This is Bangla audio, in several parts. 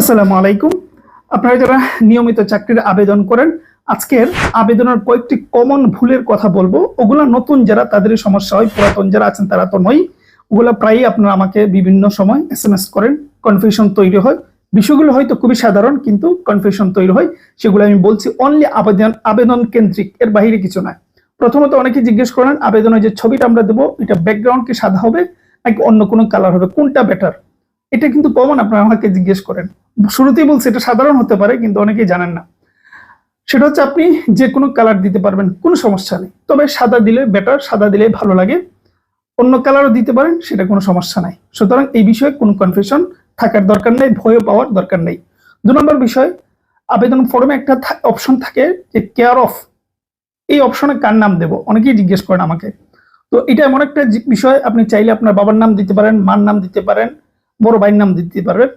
আসসালামু আলাইকুম। আপনারা যারা নিয়মিত চাকরির আবেদন করেন, আজকের আবেদনের কয়েকটি কমন ভুলের কথা বলব। ওগুলা নতুন যারা, তাদেরই সমস্যা হয়। পুরাতন যারা আছেন, তারা তো নয় ওগুলা প্রায়ই আপনারা আমাকে বিভিন্ন সময় এস এম এস করেন। কনফিউশন তৈরি হয়। বিষয়গুলো হয়তো খুবই সাধারণ, কিন্তু কনফিউশন তৈরি হয়। সেগুলো আমি বলছি অনলি আবেদন আবেদন কেন্দ্রিক। এর বাইরে কিছু নয়। প্রথমত অনেকে জিজ্ঞেস করেন, আবেদনের যে ছবিটা আমরা দেবো, এটা ব্যাকগ্রাউন্ড কি সাদা হবে, নাকি অন্য কোনো কালার হবে? কোনটা বেটার এটা কিন্তু কমন, আপনারা আমাকে জিজ্ঞেস করেন। শুরুতেই বলছি, এটা সাধারণ হতে পারে, কিন্তু অনেকেই জানেন না। সেটা হচ্ছে আপনি যে কোনো কালার দিতে পারবেন, কোনো সমস্যা নেই। তবে সাদা দিলে বেটার সাদা দিলে ভালো লাগে। অন্য কালারও দিতে পারেন, সেটা কোনো সমস্যা নাই। সুতরাং এই বিষয়ে কোনো কনফিউশন থাকার দরকার নেই ভয় পাওয়ার দরকার নেই। দু নম্বর বিষয়, আবেদন ফর্মে একটা অপশন থাকে যে কেয়ার অফ এই অপশনে কার নাম দেব? অনেকেই জিজ্ঞেস করেন আমাকে। তো এটা এমন একটা বিষয়, আপনি চাইলে আপনার বাবার নাম দিতে পারেন, মার নাম দিতে পারেন। বড় ভাইয়ের নাম দিতে পারবেন,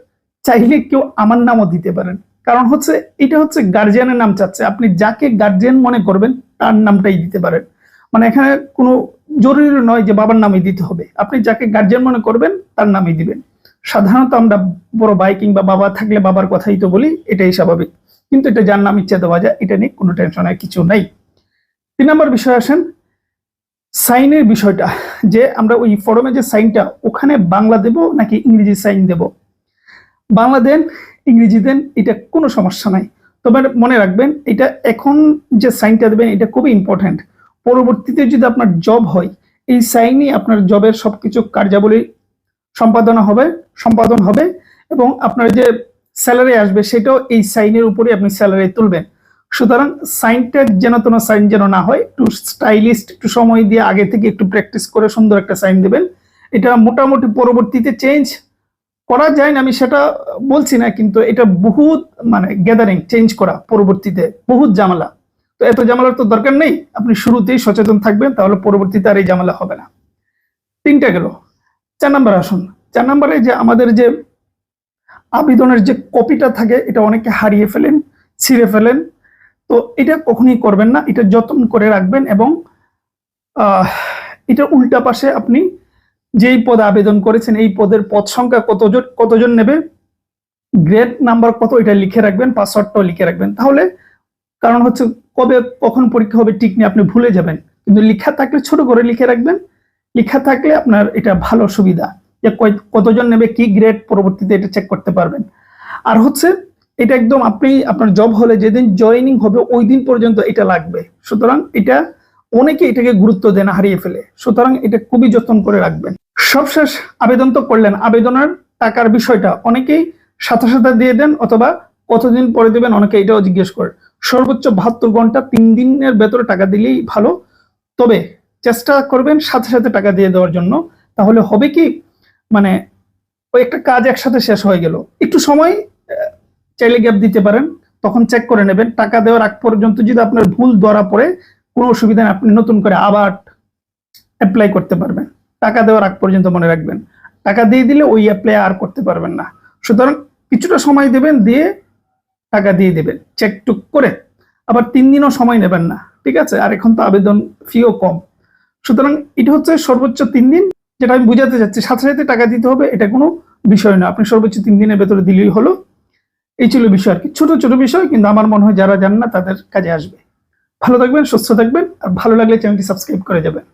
চাইলে কেউ আমার নামও দিতে পারেন। কারণ হচ্ছে, এটা হচ্ছে গার্জিয়ানের নাম চাচ্ছে। আপনি যাকে গার্জিয়ান মনে করবেন, তার নামটাই দিতে পারেন। মানে এখানে কোনো জরুরি নয় যে বাবার নামই দিতে হবে। আপনি যাকে গার্জিয়ান মনে করবেন, তার নামই দিবেন। সাধারণত আমরা বড় ভাই কিংবা বাবা থাকলে বাবার কথাই তো বলি, এটাই স্বাভাবিক। কিন্তু এটা যার নাম ইচ্ছা দেওয়া যায়, এটা নিয়ে কোনো টেনশনের কিছু নাই। তিন নম্বর বিষয় আসেন সাইনের বিষয়টা, যে আমরা ওই ফরমে যে সাইনটা, ওখানে বাংলা দেব নাকি ইংরেজি সাইন দেব? বাংলা দেন, ইংরেজি দেন, এটা কোনো সমস্যা নাই। তবে মনে রাখবেন, এটা এখন যে সাইনটা দেবেন, এটা খুবই ইম্পর্ট্যান্ট পরবর্তীতে যদি আপনার জব হয়, এই সাইনই আপনার জবের সবকিছু কার্যাবলী সম্পাদনা হবে, সম্পাদন হবে এবং আপনার যে স্যালারি আসবে, সেটাও এই সাইনের উপরে আপনি স্যালারি তুলবেন। সুতরাং সাইনটা যেন তোমার সাইন যেন না হয়, একটু স্টাইলিস্ট, একটু সময় দিয়ে আগে থেকে একটু প্র্যাকটিস করে সুন্দর একটা সাইন দেবেন। এটা মোটামুটি পরবর্তীতে চেঞ্জ করা যায় না, আমি সেটা বলছি না, কিন্তু এটা বহুত মানে গ্যাদারিং চেঞ্জ করা পরবর্তীতে, বহুত জামালা তো এত জামালার তো দরকার নেই, আপনি শুরুতেই সচেতন থাকবেন, তাহলে পরবর্তীতে আর এই ঝামেলা হবে না। তিনটা গেল। চার নাম্বার আসুন। চার নাম্বারে যে আমাদের যে আবেদনের যে কপিটা থাকে, এটা অনেকে হারিয়ে ফেলেন, ছিঁড়ে ফেলেন তো এটা কখনোই করবেন না। এটা যত্ন করে রাখবেন এবং এটা উল্টা পাশে আপনি যেই পদে আবেদন করেছেন, এই পদের পদ সংখ্যা কতজন কতজন নেবে, গ্রেড নাম্বার কত, এটা লিখে রাখবেন, পাসওয়ার্ডটাও লিখে রাখবেন। তাহলে কারণ হচ্ছে কবে কখন পরীক্ষা হবে ঠিক নিয়ে আপনি ভুলে যাবেন। কিন্তু লেখা থাকলে ছোট করে লিখে রাখবেন। লিখা থাকলে আপনার এটা ভালো সুবিধা। যে কতজন নেবে, কি গ্রেড পরবর্তীতে এটা চেক করতে পারবেন। আর হচ্ছে এটা একদম আপনি আপনার জব হলে যেদিন জয়েনিং হবে ওই দিন পর্যন্ত এটা লাগবে। সুতরাং এটা অনেকে এটাকে গুরুত্ব দেন, হারিয়ে ফেলে। সুতরাং এটা খুবই যত্ন করে রাখবেন। সবশেষ আবেদন তো করলেন। আবেদনের টাকার বিষয়টা অনেকেই সাথে সাথে দিয়ে দেন অথবা কতদিন পরে দেবেন অনেকে এটাও জিজ্ঞেস করে সর্বোচ্চ বাহাত্তর ঘণ্টা তিন দিনের ভেতরে টাকা দিলেই ভালো। তবে চেষ্টা করবেন সাথে সাথে টাকা দিয়ে দেওয়ার জন্য। তাহলে হবে কি? মানে ওই একটা কাজ একসাথে শেষ হয়ে গেল। একটু সময় চাইলে গ্যাপ দিতে পারেন, তখন চেক করে নেবেন। টাকা দেওয়ার আগ পর্যন্ত যদি আপনার ভুল ধরা পড়ে, কোনো অসুবিধা নেই, আপনি নতুন করে আবার অ্যাপ্লাই করতে পারবেন। টাকা দেওয়ার আগ পর্যন্ত মনে রাখবেন। টাকা দিয়ে দিলে ওই অ্যাপ্লাই আর করতে পারবেন না। সুতরাং কিছুটা সময় দেবেন, দিয়ে টাকা দিয়ে দেবেন। চেক টুক করে। আবার তিন দিনও সময় নেবেন না। ঠিক আছে? আর এখন তো আবেদন ফিও কম। সুতরাং এটা হচ্ছে সর্বোচ্চ তিন দিন। যেটা আমি বুঝাতে চাচ্ছি, সাথে সাথে টাকা দিতে হবে, এটা কোনো বিষয় না। আপনি সর্বোচ্চ তিন দিনের ভেতরে দিলেই হলো। এই ছিল বিষয় আর কি। ছোট ছোট বিষয়, কিন্তু আমার মনে হয় যারা জান না তাদের কাজে আসবে। ভালো থাকবেন, সুস্থ থাকবেন, আর ভালো লাগলে চ্যানেলটি সাবস্ক্রাইব করে যাবেন।